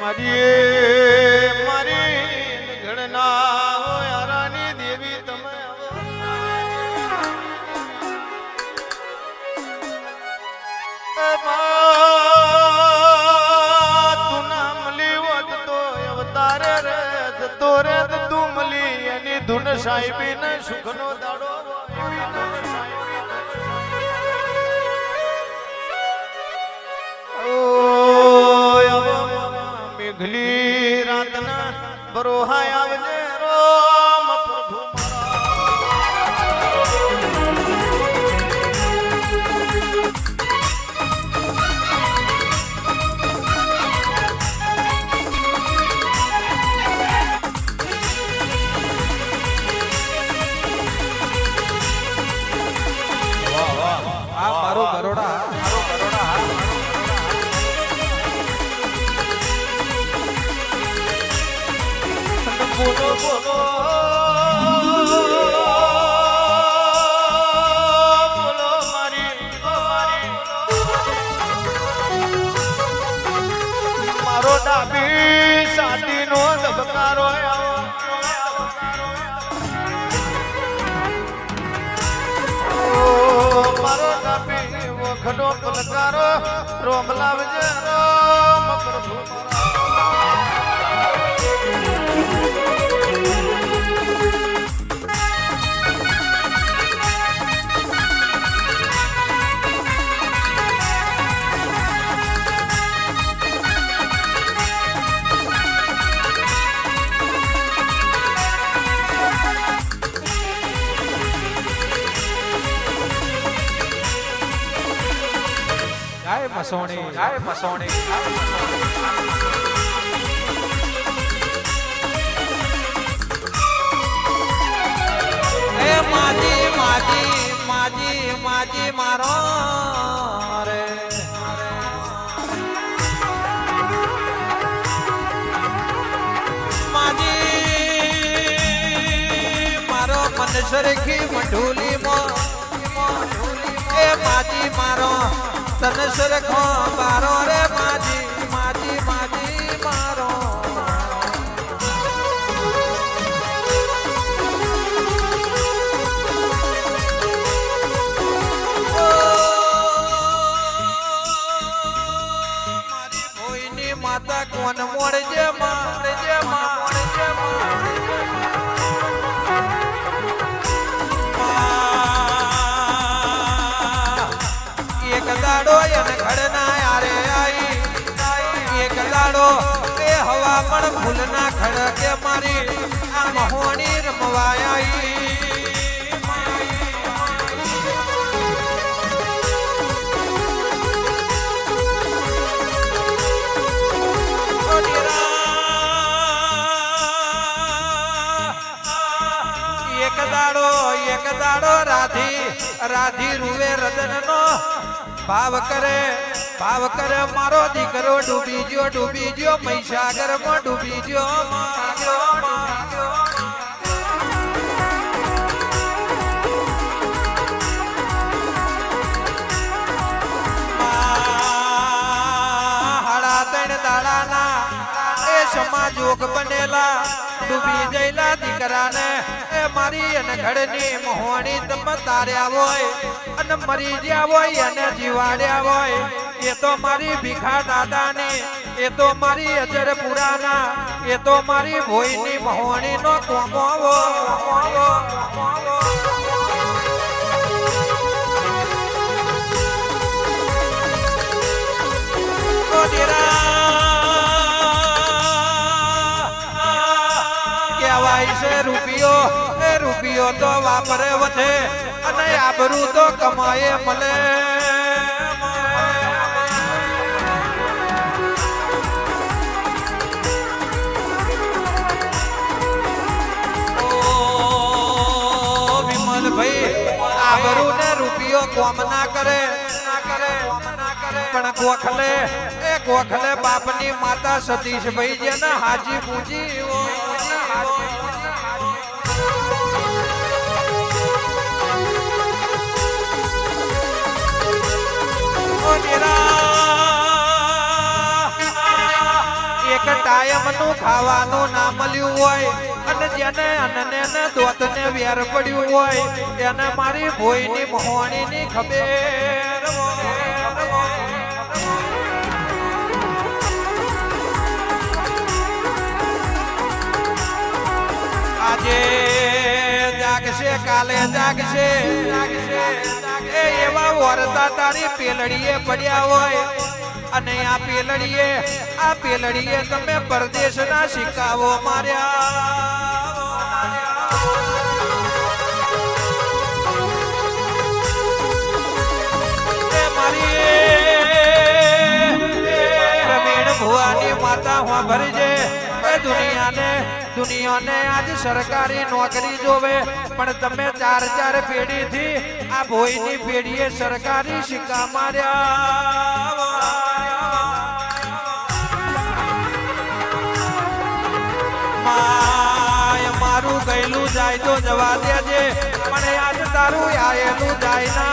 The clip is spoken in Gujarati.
મારી મારી ઘડના સાહેબી ને દાડો. ધૂન ઓય આવા મેઘલી રાતના બરોહાય બોલો બોલો બોલો મારી મારી ડાબી સાડીનો ધબકારો આવો ઓ, મારો ડાબી વખનો પલકારો રોમ લાવજે રામ પ્રભુ મસોણી જાય મસોણી માજી માજી માજી માજી મારો રે. માજી મારો મન સરખી મઢુલી તન સરખો બારો રે માજી. હવા પણ ફૂલના ખડકે મારી આ મહોણી. એક દાડો એક દાડો રાધી રાધી રૂવે રદનનો ભાવ કરે ભાવ કર મારો દીકરો ડૂબી ગયો ડૂબી ગયો મહીસાગરમાં ડૂબી ગયો જોગ બનેલા, ડૂબી જયેલા દીકરાને એ મારી અને ઘડની મોહણી તમ તાર્યા હોય, અને મરી ગયા હોય, અને જીવાડ્યા હોય. એ તો મારી ભીખા દાદાની, એ તો મારી અજર પુરાના, એ તો મારી ભોયની મોહણી નો કોમો કહેવાય છે રૂપિયો રૂપિયો તો વાપરે વધે અને આબરૂ તો કમાયે મળે ઓ વિમલભાઈ આબરૂ ને રૂપિયો કોમ ના કરે. પણ ગોખલે, એ ગોખલે બાપની માતા સતીશભાઈ જેને હાજી પૂજી એક ટાઈમનું ખાવાનું ના મળ્યું હોય. અને જેને અનને ને દોતને વેર પડ્યું હોય એને મારી ભોયની મોહણીની ખબેર આજે જાગશે, કાલે જાગશે. જાગશે એવા વરતા તારી પેલડીએ પડ્યા હોય. અને આ પેલડીએ આ પેલડીએ તમે પરદેશના સિક્કાઓ માર્યા. મારી ભુવાની માતા હું ભરી એ દુનિયાને દુનિયાને આજ સરકારી નોકરી જોવે. પણ તમે ચાર ચાર પેઢીથી આ ભોયની પેઢીએ સરકારી સિક્કા માર્યા. માય મારું ગયેલું જાય તો જવા દેજે. પણ આજ તારું આયેલું જાય